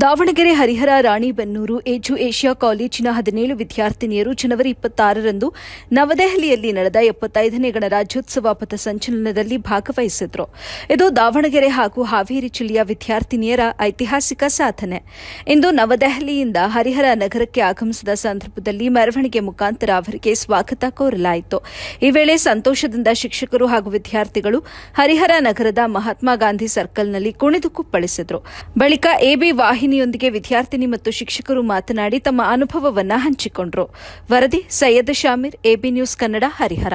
ದಾವಣಗೆರೆ ಹರಿಹರ ರಾಣಿಬೆನ್ನೂರು ಏಜು ಏಷ್ಯಾ ಕಾಲೇಜಿನ ಹದಿನೇಳು ವಿದ್ಯಾರ್ಥಿನಿಯರು ಜನವರಿ ಇಪ್ಪತ್ತಾರರಂದು ನವದೆಹಲಿಯಲ್ಲಿ ನಡೆದ ಎಪ್ಪತ್ತೈದನೇ ಗಣರಾಜ್ಯೋತ್ಸವ ಪಥಸಂಚಲನದಲ್ಲಿ ಭಾಗವಹಿಸಿದ್ರು. ಇದು ದಾವಣಗೆರೆ ಹಾಗೂ ಹಾವೇರಿ ಜಿಲ್ಲೆಯ ವಿದ್ಯಾರ್ಥಿನಿಯರ ಐತಿಹಾಸಿಕ ಸಾಧನೆ. ಇಂದು ನವದೆಹಲಿಯಿಂದ ಹರಿಹರ ನಗರಕ್ಕೆ ಆಗಮಿಸಿದ ಸಂದರ್ಭದಲ್ಲಿ ಮೆರವಣಿಗೆ ಮುಖಾಂತರ ಅವರಿಗೆ ಸ್ವಾಗತ ಕೋರಲಾಯಿತು. ಈ ವೇಳೆ ಸಂತೋಷದಿಂದ ಶಿಕ್ಷಕರು ಹಾಗೂ ವಿದ್ಯಾರ್ಥಿಗಳು ಹರಿಹರ ನಗರದ ಮಹಾತ್ಮ ಗಾಂಧಿ ಸರ್ಕಲ್ನಲ್ಲಿ ಕುಣಿದು ಕುಪ್ಪಳಿಸಿದರು. ಬಳಿಕ ಎಬಿ ವಾಹಿನಿಯೊಂದಿಗೆ ವಿದ್ಯಾರ್ಥಿನಿ ಮತ್ತು ಶಿಕ್ಷಕರು ಮಾತನಾಡಿ ತಮ್ಮ ಅನುಭವವನ್ನ ಹಂಚಿಕೊಂಡರು. ವರದಿ ಸೈಯದ್ ಶಾಮೀರ್ ಎಬಿ ನ್ಯೂಸ್ ಕನ್ನಡ, ಹರಿಹರ.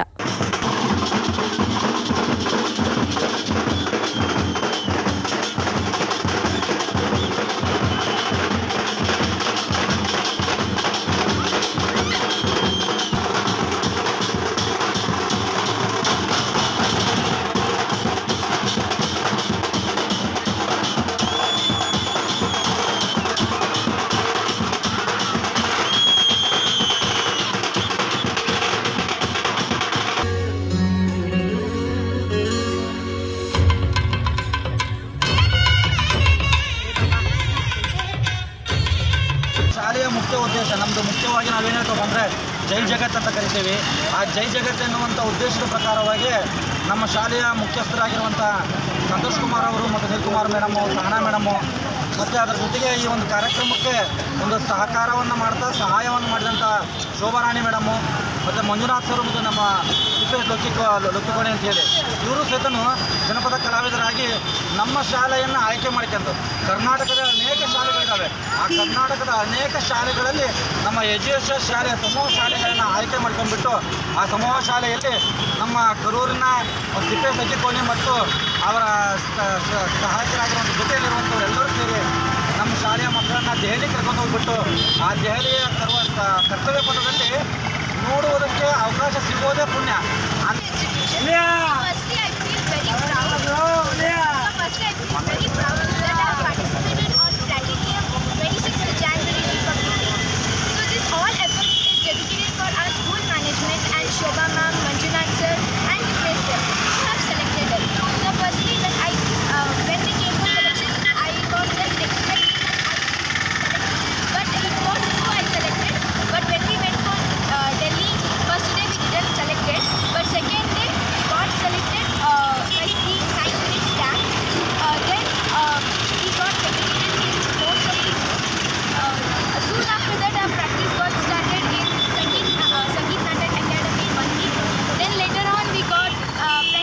ಶಾಲೆಯ ಮುಖ್ಯ ಉದ್ದೇಶ ನಮ್ಮದು ಮುಖ್ಯವಾಗಿ ನಾವೇನು ಹೇಳ್ತೇವೆ ಅಂದರೆ ಜೈ ಜಗತ್ ಅಂತ ಕರಿತೀವಿ. ಆ ಜೈ ಜಗತ್ ಎನ್ನುವಂಥ ಉದ್ದೇಶದ ಪ್ರಕಾರವಾಗಿ ನಮ್ಮ ಶಾಲೆಯ ಮುಖ್ಯಸ್ಥರಾಗಿರುವಂಥ ಸಂತೋಷ್ ಕುಮಾರ್ ಅವರು ಮತ್ತು ನಿಲ್ಕುಮಾರ್ ಮೇಡಮು ಸಹನಾ ಮೇಡಮು ಮತ್ತು ಅದರ ಜೊತೆಗೆ ಈ ಒಂದು ಕಾರ್ಯಕ್ರಮಕ್ಕೆ ಒಂದು ಸಹಕಾರವನ್ನು ಮಾಡ್ತಾ, ಸಹಾಯವನ್ನು ಮಾಡಿದಂಥ ಶೋಭಾರಾಣಿ ಮೇಡಮು ಮತ್ತು ಮಂಜುನಾಥ್ ಸರ್ ಮತ್ತು ನಮ್ಮ ತಿಪ್ಪೇಶ್ ಲೋಕಿಕ ಅಂತ ಹೇಳಿ, ಇವರು ಸಹಿತನು ಜನಪದ ಕಲಾವಿದರಾಗಿ ನಮ್ಮ ಶಾಲೆಯನ್ನು ಆಯ್ಕೆ ಮಾಡ್ಕೊಂಡು ಕರ್ನಾಟಕದ ಅನೇಕ ಶಾಲೆಗಳಿದ್ದಾವೆ ಆ ಕರ್ನಾಟಕದ ಅನೇಕ ಶಾಲೆಗಳಲ್ಲಿ ನಮ್ಮ ಎಜುಕೇಷನ್ ಶಾಲೆಯ ಸಮೂಹ ಶಾಲೆಗಳನ್ನು ಆಯ್ಕೆ ಮಾಡ್ಕೊಂಡ್ಬಿಟ್ಟು ಆ ಸಮೂಹ ಶಾಲೆಯಲ್ಲಿ ನಮ್ಮ ಕರೂರಿನ ಸಿಪ್ಪೆ ಲೋಕಿಕೋಣೆ ಮತ್ತು ಅವರ ಸಹಾಯಕರಾಗಿರುವಂಥ ಜೊತೆಯಲ್ಲಿರುವಂಥವರೆಲ್ಲರೂ ಸೇರಿ ನಮ್ಮ ಶಾಲೆಯ ಮಕ್ಕಳನ್ನು ದೆಹಲಿ ಕರ್ಕೊಂಡು ಹೋಗ್ಬಿಟ್ಟು ಆ ದೆಹಲಿಯ ತರುವಂಥ ಕರ್ತವ್ಯ ಪಥದಲ್ಲಿ